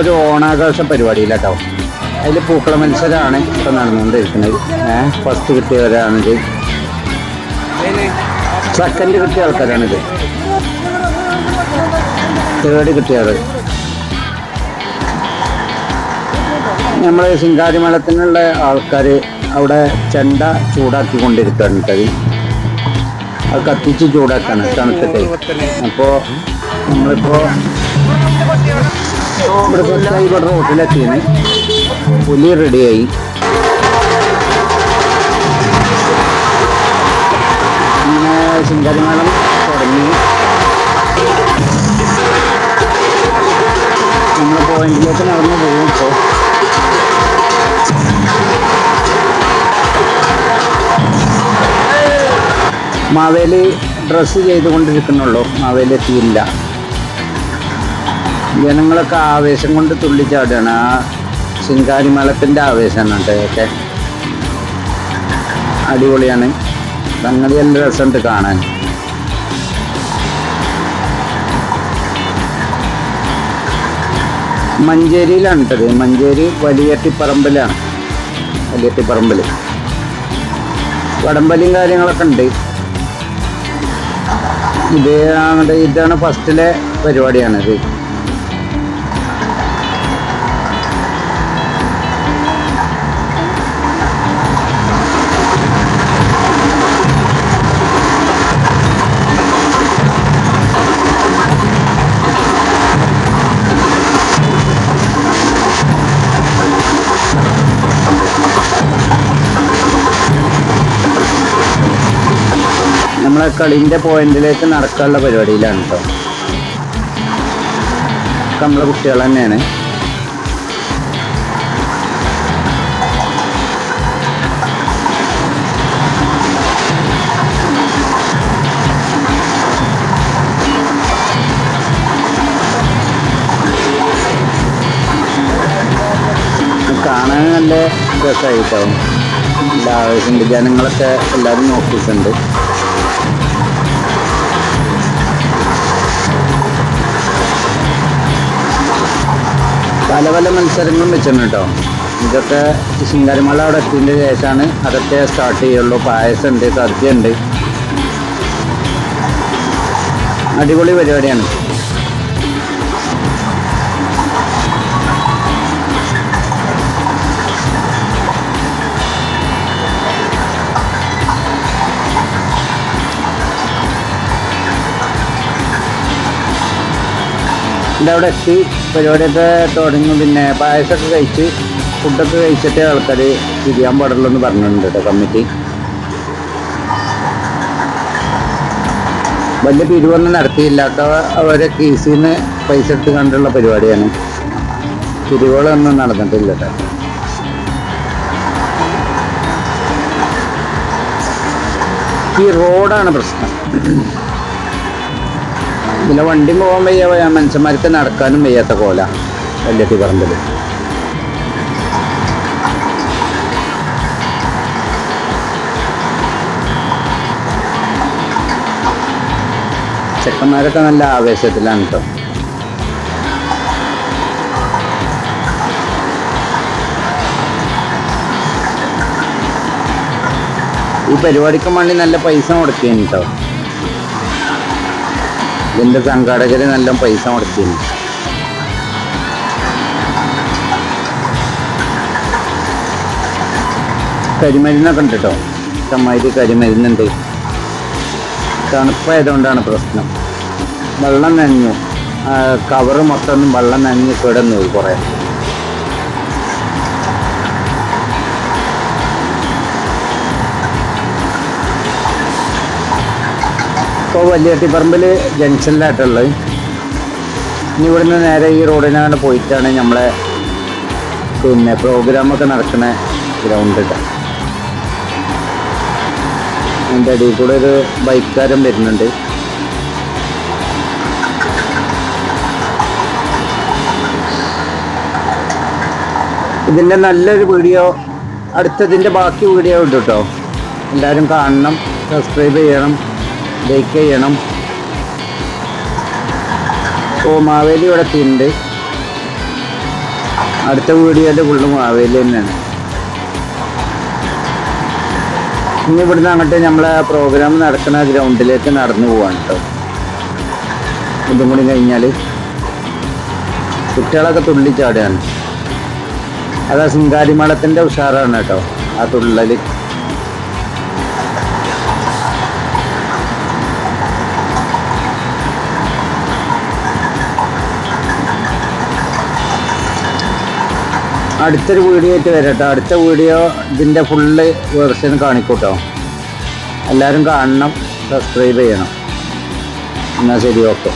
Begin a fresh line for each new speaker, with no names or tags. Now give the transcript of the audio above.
ഒരു ഓണാഘോഷ പരിപാടിയിലാട്ടോ. അതിൽ പൂക്കള മത്സരമാണ് ഇപ്പം നടന്നുകൊണ്ടിരിക്കുന്നത്. ഏഹ് ഫസ്റ്റ് കിട്ടിയവരാണിത്. സെക്കൻഡ് കിട്ടിയ ആൾക്കാരാണിത്. തേർഡ് കിട്ടിയവർ നമ്മൾ ശിങ്കാരിമേളത്തിനുള്ള ആൾക്കാർ അവിടെ ചെണ്ട ചൂടാക്കി കൊണ്ടിരിക്കുകയാണ് അത് കത്തിച്ച് ചൂടാക്കാണ് തണുത്തിട്ട്. അപ്പോൾ നമ്മളിപ്പോൾ ഇവിടെ കുറച്ചായി ഇവിടെ റോട്ടിലെത്തിയാണ് പുലി റെഡിയായി. ഇങ്ങനെ ശിങ്കാരിമേളം തുടങ്ങി. നമ്മൾ പോയിന്റിലേക്ക് നടന്നു പോകും ഇപ്പോൾ മാവേലി ഡ്രസ്സ് ചെയ്തുകൊണ്ടിരിക്കുന്നുള്ളൂ. മാവേലി എത്തിയില്ല. ജനങ്ങളൊക്കെ ആവേശം കൊണ്ട് തുള്ളിച്ചാടുകയാണ്. ആ ശിങ്കാരിമേളത്തിന്റെ ആവേശമാണ് കേട്ടോ അടിപൊളിയാണ്. സംഗതി നല്ല രസമുണ്ട് കാണാൻ. മഞ്ചേരിയിലാണ് കേട്ടത്. മഞ്ചേരി വലിയട്ടിപ്പറമ്പിലാണ്. വലിയട്ടിപ്പറമ്പിൽ വടംവലിയും കാര്യങ്ങളൊക്കെ ഉണ്ട്. ഇത് ഇതാണ് ഫസ്റ്റിലെ പരിപാടിയാണിത്. നമ്മളെ കളിന്റെ പോയിന്റിലേക്ക് നടക്കാനുള്ള പരിപാടിയിലാണ് കേട്ടോ നമ്മളെ കുട്ടികൾ തന്നെയാണ്. കാണാൻ നല്ല രസമായിട്ടാവും എല്ലാ ജനങ്ങളൊക്കെ എല്ലാവരും നോക്കിയിട്ടുണ്ട്. പല പല മത്സരങ്ങളും വെച്ചിട്ടുണ്ട് കേട്ടോ. ഇതൊക്കെ ശിങ്കാരിമല അവിടെ എത്തിയതിന്റെ ശേഷമാണ് അതൊക്കെ സ്റ്റാർട്ട് ചെയ്യുള്ളൂ. പായസം ഉണ്ട് സദ്യ ഉണ്ട് അടിപൊളി പരിപാടിയാണ്. ഇവിടെ അവിടെ എത്തി. പരിപാടിയൊക്കെ തുടങ്ങി. പിന്നെ പായസമൊക്കെ കഴിച്ച് ഫുഡൊക്കെ കഴിച്ചിട്ട് ആൾക്കാർ തിരിയാൻ പാടുള്ളൂ എന്ന് പറഞ്ഞിട്ടുണ്ട് കേട്ടോ കമ്മിറ്റി. വലിയ പിരിവൊന്നും നടത്തിയില്ലാത്ത അവരെ കീസിൽ നിന്ന് പൈസ എടുത്ത് കണ്ടുള്ള പരിപാടിയാണ്. പിരിവുകളൊന്നും നടന്നിട്ടില്ല കേട്ടോ. ഈ റോഡാണ് പ്രശ്നം. പിന്നെ വണ്ടി പോകാൻ വയ്യ മനുഷ്യന്മാർക്ക് നടക്കാനും വയ്യാത്ത കോല. വല്യത്തി പറമ്പിൽ ചെക്കന്മാരൊക്കെ നല്ല ആവേശത്തിലാണ് കേട്ടോ ഈ പരിപാടിക്ക് വേണ്ടി നല്ല പൈസ മുടക്കിയാണ് കേട്ടോ ഇതിന്റെ സംഘാടകര് നല്ല പൈസ മുടക്കിയിരുന്നു കരിമരുന്നൊക്കെ ഉണ്ട് കേട്ടോ ഇഷ്ടമാതിരി കരിമരുന്നുണ്ട്. തണുപ്പായതുകൊണ്ടാണ് പ്രശ്നം. വെള്ളം നനഞ്ഞു. കവറ് മൊത്തം വെള്ളം നനഞ്ഞ് കിടന്നു കുറേ. ഇപ്പോൾ വലിയട്ടിപ്പറമ്പിൽ ജംഗ്ഷനിലായിട്ടുള്ളത്. ഇനി ഇവിടുന്ന് നേരെ ഈ റോഡിനാണ് പോയിട്ടാണ് നമ്മളെ പിന്നെ പ്രോഗ്രാമൊക്കെ നടക്കുന്ന ഗ്രൗണ്ട് അതിന്റെ അടിയിൽ കൂടെ ഒരു ബൈക്കാരൻ വരുന്നുണ്ട്. ഇതിന്റെ നല്ലൊരു വീഡിയോ അടുത്തതിന്റെ ബാക്കി വീഡിയോ ഉണ്ട് കേട്ടോ എല്ലാവരും കാണണം സബ്സ്ക്രൈബ് ചെയ്യണം. ലൈക്ക് ചെയ്യണം. ഓ മാവേലി ഇവിടെ തിണ്ട് അടുത്ത വീഡിയോന്റെ ഫുള്ള് മാവേലി തന്നെയാണ്. ഇനി ഇവിടുന്ന് അങ്ങോട്ട് നമ്മളെ പ്രോഗ്രാം നടക്കുന്ന ഗ്രൗണ്ടിലേക്ക് നടന്നു പോവാണ് കേട്ടോ ഇതും കൂടി കഴിഞ്ഞാൽ കുട്ടികളൊക്കെ തുള്ളിച്ചാടുകയാണ്. അതാ സിംഗാരിമളത്തിന്റെ ഉഷാറാണ് കേട്ടോ ആ തുള്ളൽ അടുത്തൊരു വീഡിയോ ആയിട്ട് വരട്ടോ അടുത്ത വീഡിയോ ഇതിന്റെ ഫുള്ള് വേർഷൻ കാണിക്കൂട്ടോ. എല്ലാവരും കാണണം സബ്സ്ക്രൈബ് ചെയ്യണം. എന്നാൽ ശരി ഓക്കെ.